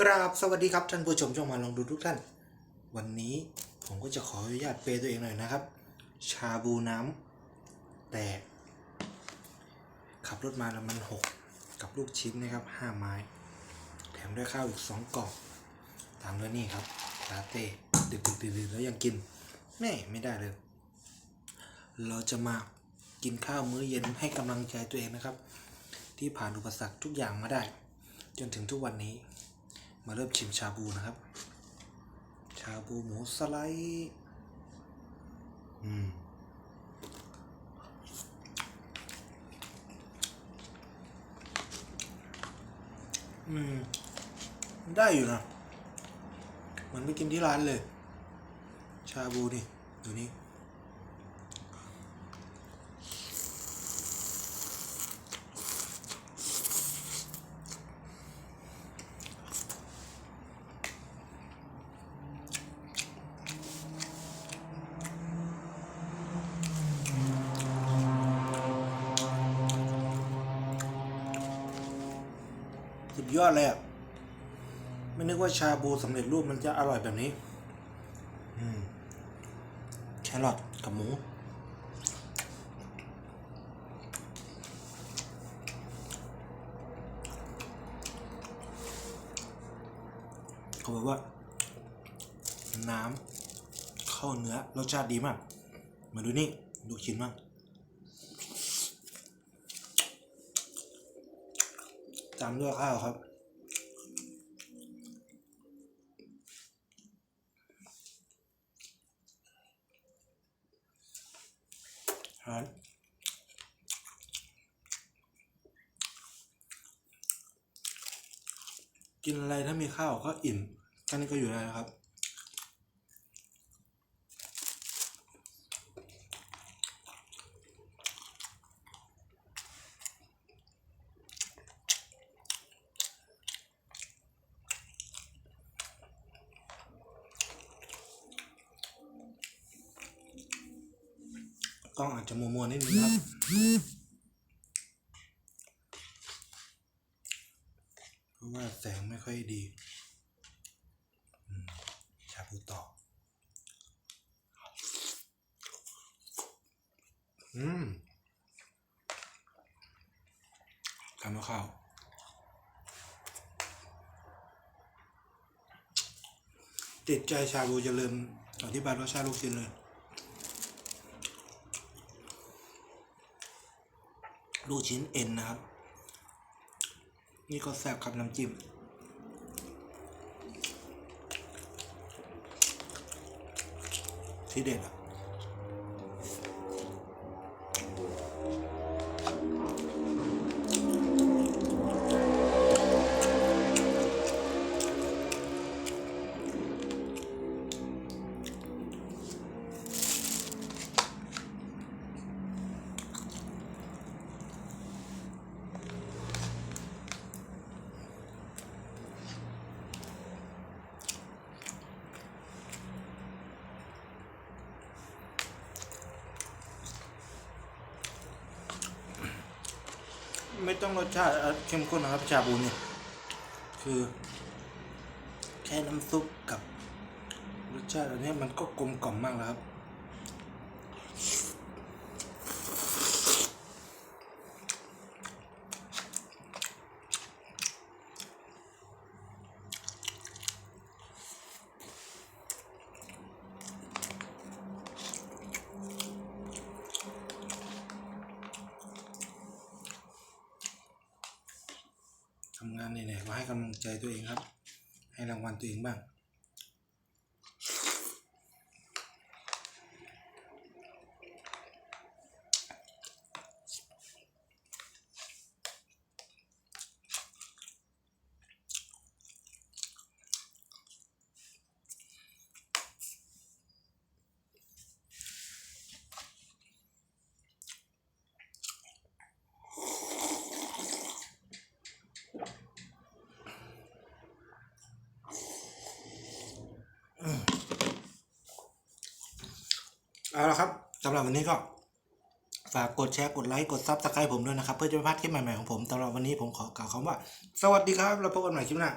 กราบสวัสดีครับท่านผู้ชมช่องมาลองดูทุกท่าน วันนี้ผมก็จะขออนุญาตเปย์ตัวเองหน่อยนะครับ ชาบูน้ำแตกขับรถมาแล้วมันหกกับลูกชิ้นนะครับห้าไม้ แถมด้วยข้าวอีกสองกล่องตามด้วยนี่ครับลาเต้ดึกดึกดื่นๆแล้วยังกินแม่ไม่ได้เลย เราจะมากินข้าวมื้อเย็นให้กำลังใจตัวเองนะครับ ที่ผ่านอุปสรรคทุกอย่างมาได้ จนถึงทุกวันนี้ มาเริ่มชิมชาบูนะครับ ชาบูหมูสไลด์อืมอืม ได้อยู่นะ เหมือนไปกินที่ร้านเลย ชาบูนี่ ดูนี่ ยอดเลยอะไม่นึกว่าชาบูสำเร็จรูปมันจะอร่อยแบบนี้ อืมแครอทกับหมูเขาบอกว่า น้ำเข้าเนื้อรสชาติดีมาก มาดูนี่ ดูชิ้นมาก ตามด้วยข้าวครับครับกินอะไรถ้ามีข้าวก็อิ่มแค่นี้ก็อยู่ได้แล้วครับ กล้องอาจจะมัวมัวๆนิดนึงครับเพราะว่าแสงไม่ค่อยดีชาบูต่ออืมทำกับข้าวติดใจชาบูจะลืมอธิบายรสชาติลูกชิ้นเลย ลูกชิ้นเอ็นนะครับ นี่ก็แซ่บครับน้ำจิ้มที่เด็ดอะ ไม่ต้องรสชาติเข้มข้นนะครับชาบูเนี่ยคือ แค่น้ำซุปกับรสชาติอันนี้มันก็กลมกล่อมมากแล้วครับ ทำงานเหนื่อยๆก็ ให้กำลังใจตัวเองครับ ให้รางวัลตัวเองบ้าง เอาละครับสำหรับวันนี้ก็ฝากกดแชร์กดไลค์กดซับสไครต์ผมด้วยนะครับ เพื่อจะไม่พลาดคลิปใหม่ๆของผมสำหรับวันนี้ผมขอกล่าวคำว่า สวัสดีครับ แล้วพบกันใหม่คลิปหน้า